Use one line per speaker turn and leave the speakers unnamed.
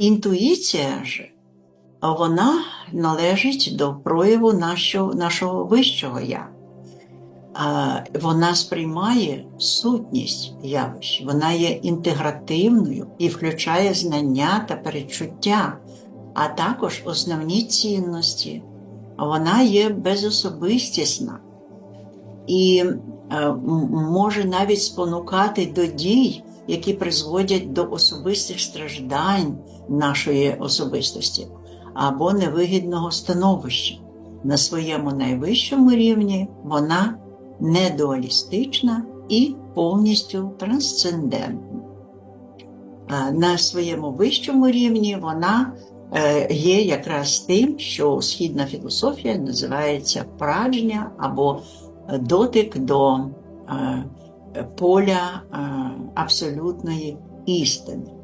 Інтуїція ж, вона належить до прояву нашого, нашого вищого я. Вона сприймає сутність явищ, вона є інтегративною і включає знання та перечуття, а також основні цінності. Вона є безособистісна і е, може навіть спонукати до дій, які призводять до особистих страждань нашої особистості або невигідного становища. На своєму найвищому рівні вона недуалістична і повністю трансцендентна. На своєму вищому рівні вона е, є якраз тим, що східна філософія називається праджня або дотик до е, поля е, абсолютної істини.